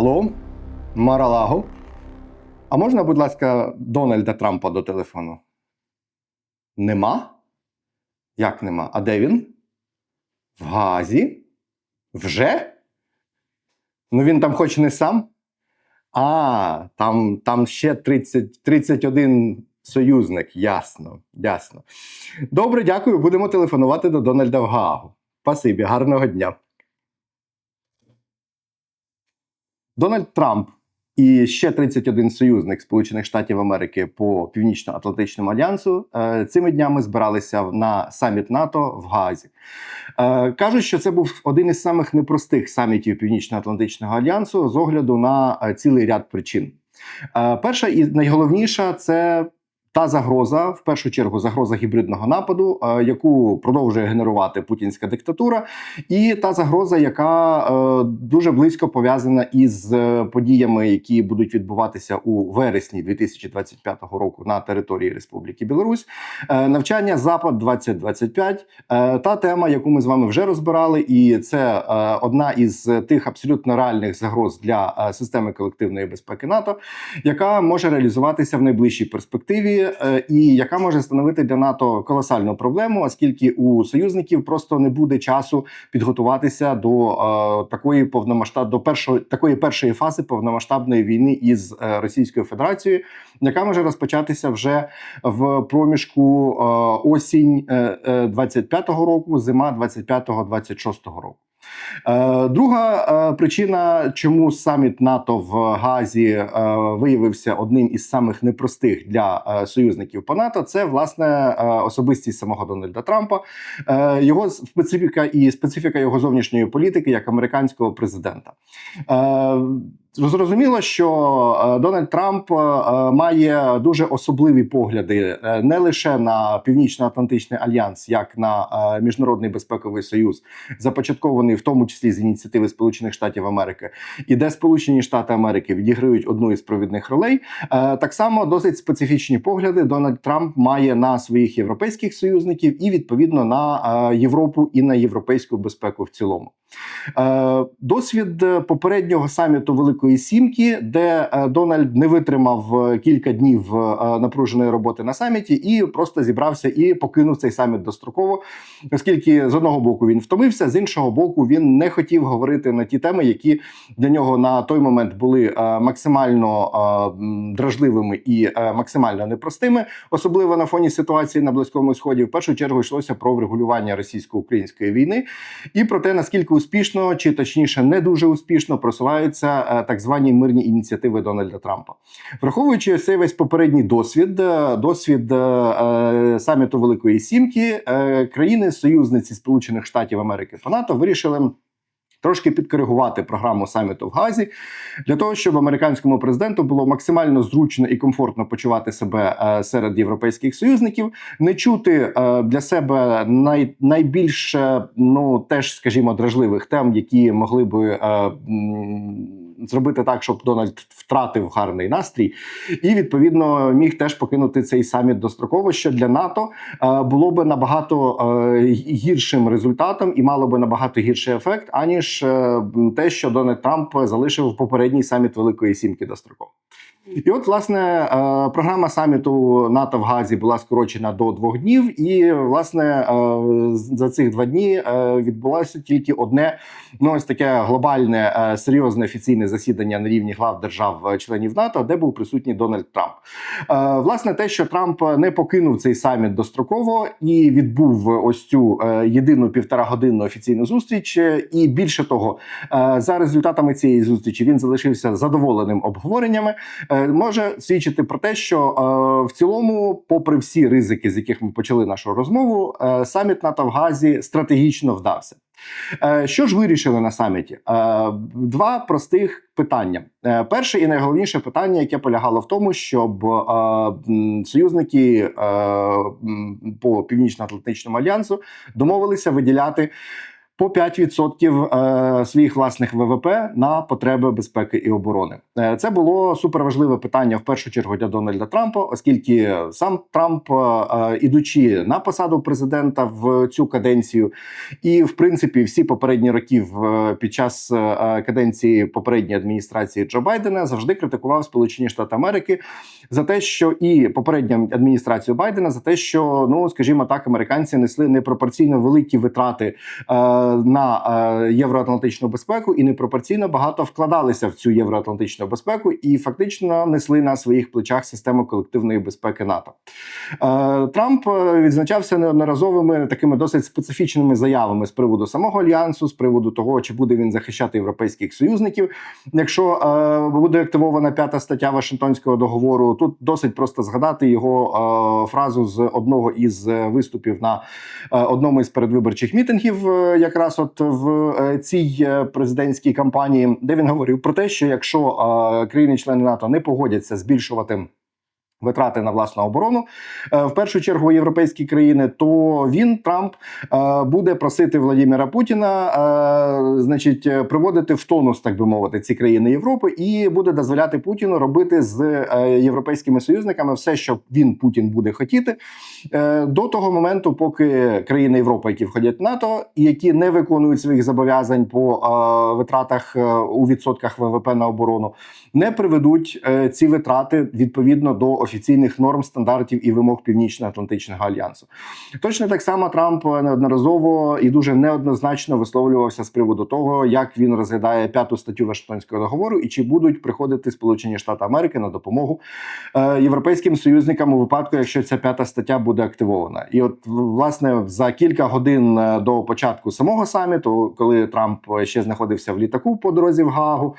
Алло, Маралаго. А можна, будь ласка, Дональда Трампа до телефону? Нема? Як нема? А де він? В Газі? Вже? Ну він там хоч не сам. А, там, там ще 30, 31 союзник. Ясно, ясно. Добре, дякую. Будемо телефонувати до Дональда в Гаагу. Спасибі, гарного дня. Дональд Трамп і ще 31 союзник Сполучених Штатів Америки по Північно-Атлантичному альянсу е, цими днями збиралися на саміт НАТО в Гаазі. Е, Кажуть, що це був один із самих непростих самітів Північно-Атлантичного альянсу з огляду на е, цілий ряд причин. Перша і найголовніша це та загроза, в першу чергу, загроза гібридного нападу, е, яку продовжує генерувати путінська диктатура, і та загроза, яка е, дуже близько пов'язана із е, подіями, які будуть відбуватися у вересні 2025 року на території Республіки Білорусь. Навчання Запад 2025 е, та тема, яку ми з вами вже розбирали, і це одна із тих абсолютно реальних загроз для системи колективної безпеки НАТО, яка може реалізуватися в найближчій перспективі, е, і яка може становити для НАТО колосальну проблему, оскільки у союзників просто не буде часу підготуватися до е, такої повномасштаб до першої такої першої фази повномасштабної війни із е, Російською Федерацією, яка може розпочатися вже в проміжку осінь е, е, 25-го року, зима 25-26 року. Е, Друга е, причина, чому саміт НАТО в Газі е, виявився одним із самих непростих для союзників по НАТО, це власне особистість самого Дональда Трампа, його специфіка і специфіка його зовнішньої політики як американського президента. Е, Зрозуміло, що е, Дональд Трамп е, має дуже особливі погляди е, не лише на Північно-Атлантичний альянс, як на е, міжнародний безпековий союз, започаткований в тому числі з ініціативи Сполучених Штатів Америки, і де Сполучені Штати Америки відіграють одну із провідних ролей. Е, Так само досить специфічні погляди Дональд Трамп має на своїх європейських союзників і відповідно на е, Європу і на європейську безпеку в цілому. Е, Досвід е, попереднього саміту Великої Сімки, де е, Дональд не витримав е, кілька днів е, напруженої роботи на саміті і просто зібрався і покинув цей саміт достроково, оскільки з одного боку він втомився, з іншого боку, він не хотів говорити на ті теми, які для нього на той момент були максимально дражливими і максимально непростими, особливо на фоні ситуації на близькому сході. В першу чергу йшлося про врегулювання російсько-української війни і про те, наскільки успішно, чи точніше не дуже успішно просуваються так звані мирні ініціативи Дональда Трампа, враховуючи цей весь попередній досвід, е, досвід е, е, саміту Великої Сімки, країни союзниці Сполучених Штатів Америки по НАТО вирішили. Трошки підкоригувати програму саміту в Газі для того, щоб американському президенту було максимально зручно і комфортно почувати себе серед європейських союзників, не чути для себе най, найбільш ну теж, скажімо, дражливих тем, які могли би зробити так, щоб Дональд втратив гарний настрій, і відповідно міг теж покинути цей саміт достроково, що для НАТО е, було би набагато е, гіршим результатом і мало би набагато гірший ефект, аніж е, те, що Дональд Трамп залишив попередній саміт Великої Сімки достроково. І от, власне, е, програма саміту НАТО в Газі була скорочена до двох днів, і власне е, за цих два дні е, відбулося тільки одне ну ось таке глобальне серйозне офіційне засідання на рівні глав держав-членів НАТО, де був присутній Дональд Трамп. Власне, те, що Трамп не покинув цей саміт достроково і відбув ось цю єдину півторагодинну офіційну зустріч, і більше того, за результатами цієї зустрічі він залишився задоволеним обговореннями. Е, Може свідчити про те, що е, в цілому, попри всі ризики, з яких ми почали нашу розмову, е, саміт НАТО в Газі стратегічно вдався. Що ж вирішили на саміті? Два простих питання. Перше і найголовніше питання, яке полягало в тому, щоб союзники по північно-атлантичному альянсу домовилися виділяти по 5% е, своїх власних ВВП на потреби безпеки і оборони. Е, Це було суперважливе питання в першу чергу для Дональда Трампа, оскільки сам Трамп, е, ідучи на посаду президента в цю каденцію, і в принципі всі попередні роки під час каденції попередньої адміністрації Джо Байдена завжди критикував Сполучені Штати Америки за те, що і попередня адміністрацію Байдена за те, що ну скажімо так, американці несли непропорційно великі витрати на е, євроатлантичну безпеку і непропорційно багато вкладалися в цю євроатлантичну безпеку і фактично несли на своїх плечах систему колективної безпеки НАТО. Е, Трамп е, відзначався неодноразовими такими досить специфічними заявами з приводу самого альянсу, з приводу того, чи буде він захищати європейських союзників. Якщо буде активована п'ята стаття Вашингтонського договору, тут досить просто згадати його фразу з одного із виступів на одному із передвиборчих мітингів, е, якраз от в е, цій е, президентській кампанії, де він говорив про те, що якщо е, країни-члени НАТО не погодяться збільшувати. Витрати на власну оборону. Е, в першу чергу європейські країни, то він Трамп е, буде просити Владимира Путіна, е, значить, приводити в тонус, так би мовити, ці країни Європи, і буде дозволяти Путіну робити з європейськими союзниками все, що він Путін буде хотіти, до того моменту, поки країни Європи, які входять в НАТО, і які не виконують своїх зобов'язань по витратах у відсотках ВВП на оборону, не приведуть ці витрати відповідно до офіційних норм, стандартів і вимог Північно-Атлантичного альянсу. Точно так само Трамп неодноразово і дуже неоднозначно висловлювався з приводу того, як він розглядає п'яту статтю Вашингтонського договору і чи будуть приходити Сполучені Штати Америки на допомогу е, європейським союзникам у випадку, якщо ця п'ята стаття буде активована. І от власне за кілька годин е, до початку самого саміту, коли Трамп ще знаходився в літаку по дорозі в Гаагу,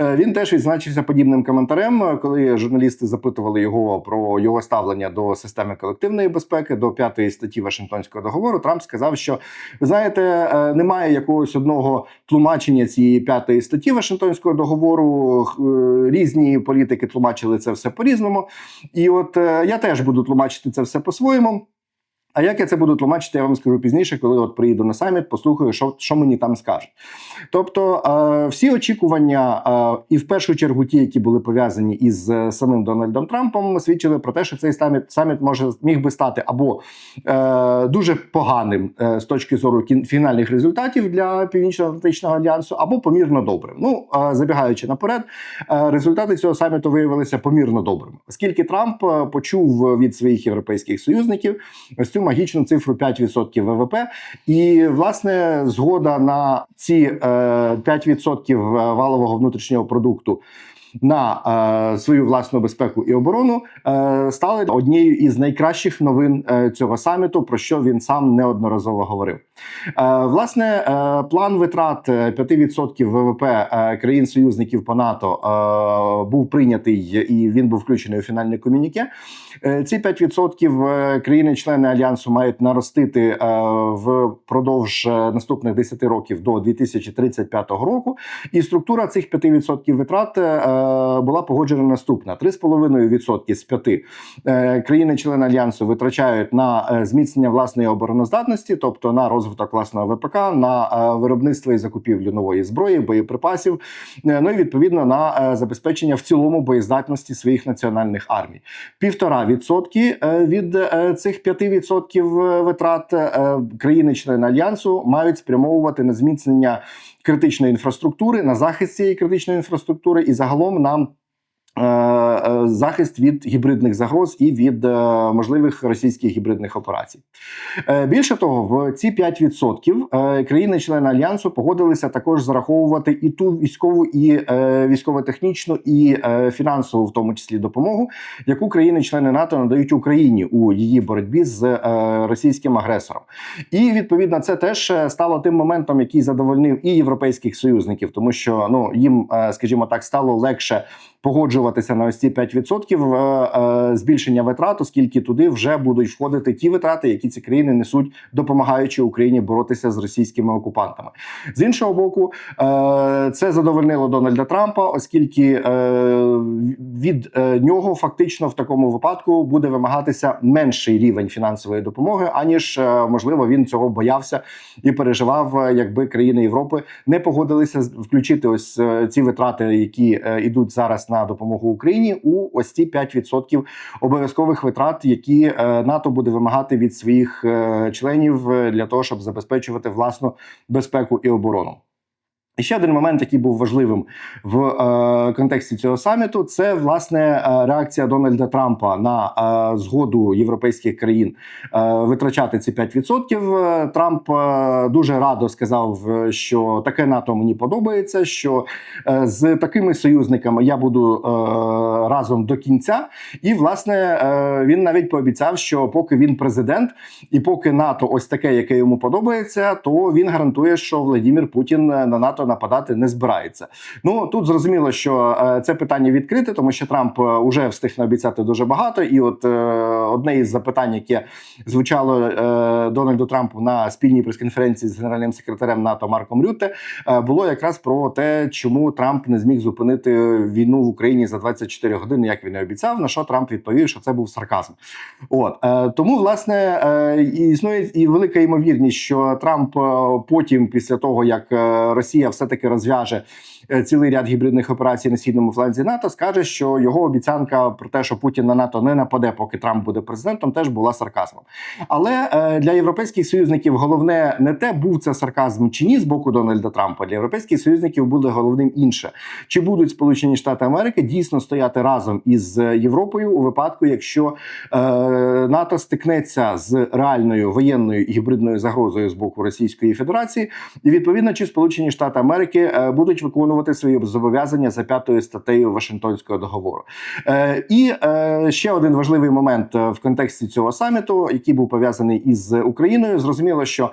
е, він теж відзначився подібним коментарем, е, коли журналісти запитували його про його ставлення до системи колективної безпеки, до п'ятої статті Вашингтонського договору. Трамп сказав, що знаєте, е, немає якогось одного тлумачення цієї п'ятої статті Вашингтонського договору. Е, Різні політики тлумачили це все по-різному. І от е, я теж буду тлумачити це все по-своєму. А як я це буду тлумачити, я вам скажу пізніше, коли от приїду на саміт, послухаю, що, що мені там скажуть. Тобто, е, всі очікування, е, і в першу чергу ті, які були пов'язані із е, самим Дональдом Трампом, свідчили про те, що цей саміт, саміт може міг би стати або е, дуже поганим е, з точки зору кін- фінальних результатів для Північно-Атлантичного альянсу, або помірно добрим. Ну е, забігаючи наперед, е, результати цього саміту виявилися помірно добрими, оскільки Трамп е, почув від своїх європейських союзників ось цю магічну цифру 5% ВВП. І власне згода на ці е, 5% валового внутрішнього продукту. На е, свою власну безпеку і оборону е, стали однією із найкращих новин е, цього саміту, про що він сам неодноразово говорив. Е, власне, е, план витрат е, 5% ВВП е, країн-союзників по НАТО був прийнятий і він був включений у фінальне комюніке. Ці 5% е, країни-члени альянсу мають наростити впродовж наступних 10 років до 2035 року. І структура цих 5% витрат була погоджена наступна: 3,5% з 5 е, країни-члени альянсу витрачають на зміцнення власної обороноздатності, тобто на розвиток власного ВПК, на е, виробництво і закупівлю нової зброї, боєприпасів, е, ну і відповідно на е, забезпечення в цілому боєздатності своїх національних армій. Півтора відсотки від цих 5% витрат е, країни-члени альянсу мають спрямовувати на зміцнення критичної інфраструктури, на захист цієї критичної інфраструктури і загалом на е, захист від гібридних загроз і від е, можливих російських гібридних операцій. Е, Більше того, в ці 5% е, країни-члени альянсу погодилися також зараховувати і ту військову, і е, військово-технічну, і е, фінансову, в тому числі допомогу, яку країни-члени НАТО надають Україні у її боротьбі з е, російським агресором. І відповідно це теж е, стало тим моментом, який задовольнив і європейських союзників, тому що ну їм, е, скажімо так, стало легше погоджуватися на ось ці 5% е, е, збільшення витрат, оскільки туди вже будуть входити ті витрати, які ці країни несуть, допомагаючи Україні боротися з російськими окупантами. З іншого боку, е, це задовольнило Дональда Трампа, оскільки від нього фактично в такому випадку буде вимагатися менший рівень фінансової допомоги, аніж можливо він цього боявся і переживав, якби країни Європи не погодилися включити ось ці витрати, які йдуть зараз на допомогу Україні, у ось ці 5% обов'язкових витрат, які е, НАТО буде вимагати від своїх е, членів е, для того, щоб забезпечувати власну безпеку і оборону. І ще один момент, який був важливим в е, контексті цього саміту, це власне е, реакція Дональда Трампа на е, згоду європейських країн е, витрачати ці 5%. Е, Трамп е, дуже радо сказав, е, що таке НАТО мені подобається. Що е, з такими союзниками я буду е, разом до кінця. І власне е, він навіть пообіцяв, що поки він президент, і поки НАТО ось таке, яке йому подобається, то він гарантує, що Владимир Путін на НАТО нападати не збирається. Ну тут зрозуміло, що е, це питання відкрите, тому що Трамп вже встиг наобіцяти дуже багато. І от е, одне із запитань, яке звучало е, Дональду Трампу на спільній прес-конференції з генеральним секретарем НАТО Марком Рютте, е, було якраз про те, чому Трамп не зміг зупинити війну в Україні за 24 години, як він і обіцяв. На що Трамп відповів, що це був сарказм. От е, тому, власне, е, існує і велика ймовірність, що Трамп е, потім, після того як е, Росія все таки розв'яже е, цілий ряд гібридних операцій на східному фланзі НАТО, скаже, що його обіцянка про те, що Путін на НАТО не нападе, поки Трамп буде президентом, теж була сарказмом. Але е, для європейських союзників головне не те, був це сарказм чи ні з боку Дональда Трампа. Для європейських союзників буде головним інше, чи будуть Сполучені Штати Америки дійсно стояти разом із Європою у випадку, якщо е, НАТО стикнеться з реальною воєнною і гібридною загрозою з боку Російської Федерації, і відповідно чи Сполучені Штати Америки е, будуть виконувати свої зобов'язання за п'ятою статтею Вашингтонського договору. Е, і е, ще один важливий момент в контексті цього саміту, який був пов'язаний із Україною. Зрозуміло, що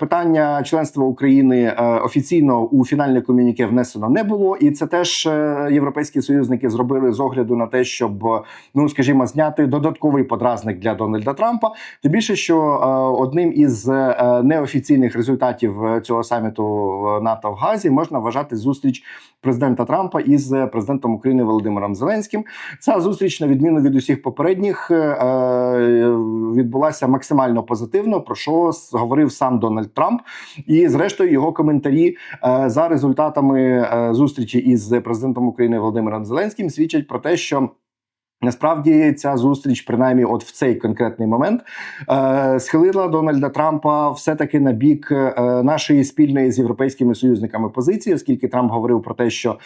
питання членства України офіційно у фінальне комюніке внесено не було, і це теж європейські союзники зробили з огляду на те, щоб ну скажімо, зняти додатковий подразник для Дональда Трампа. Тим більше, що одним із неофіційних результатів цього саміту в НАТО в Газі можна вважати зустріч президента Трампа із е, президентом України Володимиром Зеленським. Ця зустріч, на відміну від усіх попередніх, е, е, відбулася максимально позитивно. Про що говорив сам Дональд Трамп, і зрештою його коментарі за результатами зустрічі із президентом України Володимиром Зеленським свідчать про те, що. Насправді ця зустріч, принаймні, от в цей конкретний момент, е, схилила Дональда Трампа все-таки на бік е, нашої спільної з європейськими союзниками позиції, оскільки Трамп говорив про те, що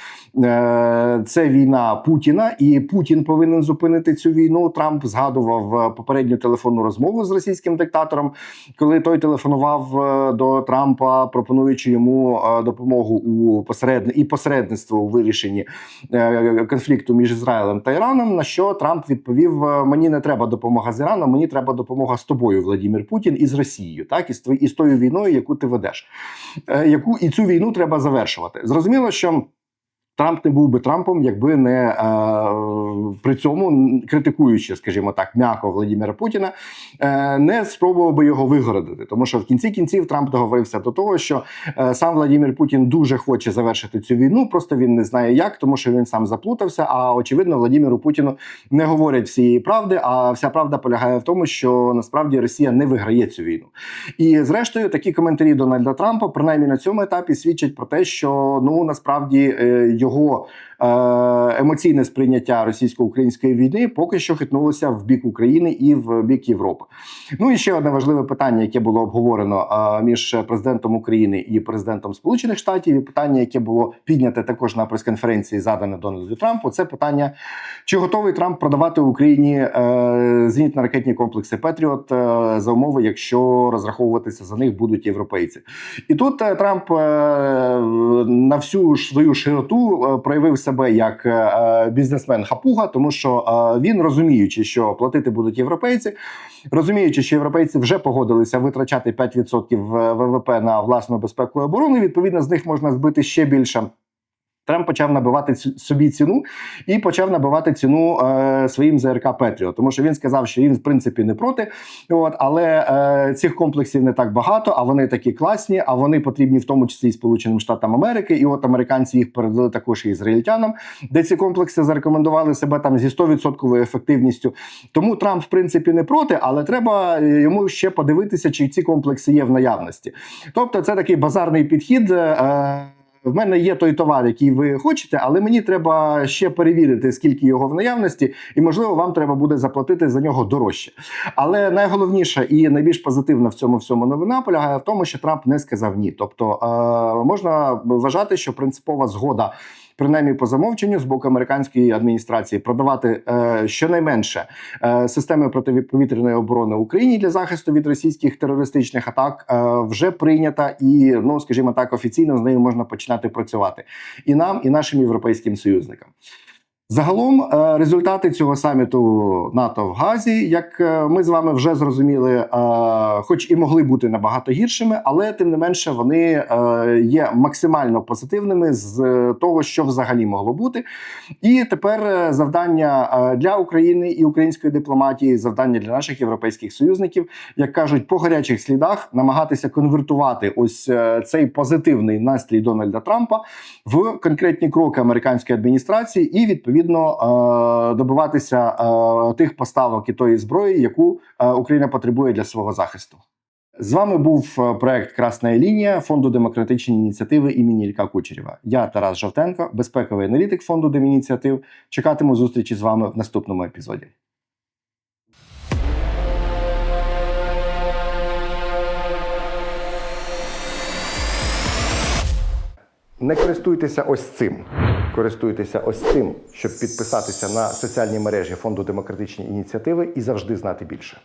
е, це війна Путіна, і Путін повинен зупинити цю війну. Трамп згадував е, попередню телефонну розмову з російським диктатором, коли той телефонував е, до Трампа, пропонуючи йому допомогу у посередни і посередництво у вирішенні конфлікту між Ізраїлем та Іраном. На що Трамп відповів: е, мені не треба допомога з Іраном, мені треба допомога з тобою, Владимир Путін, і з Росією, так і з і війною, яку ти ведеш, Е, яку і цю війну треба завершувати. Зрозуміло, що. Трамп не був би Трампом, якби не е, при цьому критикуючи, скажімо так, м'яко Владимира Путіна, е, не спробував би його вигородити. Тому що в кінці кінців Трамп договорився до того, що е, сам Владимир Путін дуже хоче завершити цю війну. Просто він не знає як, тому що він сам заплутався. А очевидно, Владимиру Путіну не говорять всієї правди. А вся правда полягає в тому, що насправді Росія не виграє цю війну. І зрештою, такі коментарі Дональда Трампа, принаймні на цьому етапі, свідчать про те, що ну насправді е, його е, емоційне сприйняття російсько-української війни поки що хитнулося в бік України і в бік Європи. Ну і ще одне важливе питання, яке було обговорено е, між президентом України і президентом Сполучених Штатів, і питання, яке було підняте також на прес-конференції, задане Дональду Трампу, це питання, чи готовий Трамп продавати Україні е, зенітно-ракетні комплекси Петріот за умови, якщо розраховуватися за них будуть європейці. І тут Трамп на всю свою широту е, проявив себе як е, бізнесмен хапуга, тому що е, він розуміючи, що платити будуть європейці, розуміючи, що європейці вже погодилися витрачати 5% ВВП на власну безпеку і оборону. Відповідно, з них можна збити ще більше. Трамп почав набивати собі ціну і почав набивати ціну е, своїм ЗРК Петріо, тому що він сказав, що він в принципі не проти. От але е, цих комплексів не так багато, а вони такі класні, а вони потрібні в тому числі і Сполученим Штатам Америки. І от американці їх передали також і ізраїльтянам, де ці комплекси зарекомендували себе там зі 100% ефективністю. Тому Трамп, в принципі, не проти, але треба е, йому ще подивитися, чи ці комплекси є в наявності. Тобто, це такий базарний підхід. Е, в мене є той товар, який ви хочете, але мені треба ще перевірити, скільки його в наявності, і можливо, вам треба буде заплатити за нього дорожче. Але найголовніше і найбільш позитивна в цьому всьому новина полягає в тому, що Трамп не сказав ні. Тобто е, можна вважати, що принципова згода. Принаймні по замовченню з боку американської адміністрації продавати е, щонайменше е, системи протиповітряної оборони Україні для захисту від російських терористичних атак е, вже прийнята, і ну скажімо так, офіційно з нею можна починати працювати і нам, і нашим європейським союзникам. Загалом е, результати цього саміту НАТО в Газі, як е, ми з вами вже зрозуміли, е, хоч і могли бути набагато гіршими, але тим не менше вони є максимально позитивними з того, що взагалі могло бути. І тепер завдання для України і української дипломатії, завдання для наших європейських союзників, як кажуть, по гарячих слідах намагатися конвертувати ось цей позитивний настрій Дональда Трампа в конкретні кроки американської адміністрації і відповідно е, добиватися е, тих поставок і тої зброї, яку е, Україна потребує для свого захисту. З вами був проект Красна лінія фонду демократичні ініціативи імені Ілька Кучерєва. Я Тарас Жовтенко, безпековий аналітик фонду Демініціатив. Чекатиму зустрічі з вами в наступному епізоді. Не користуйтеся ось цим. Користуйтеся ось цим, щоб підписатися на соціальні мережі фонду демократичні ініціативи і завжди знати більше.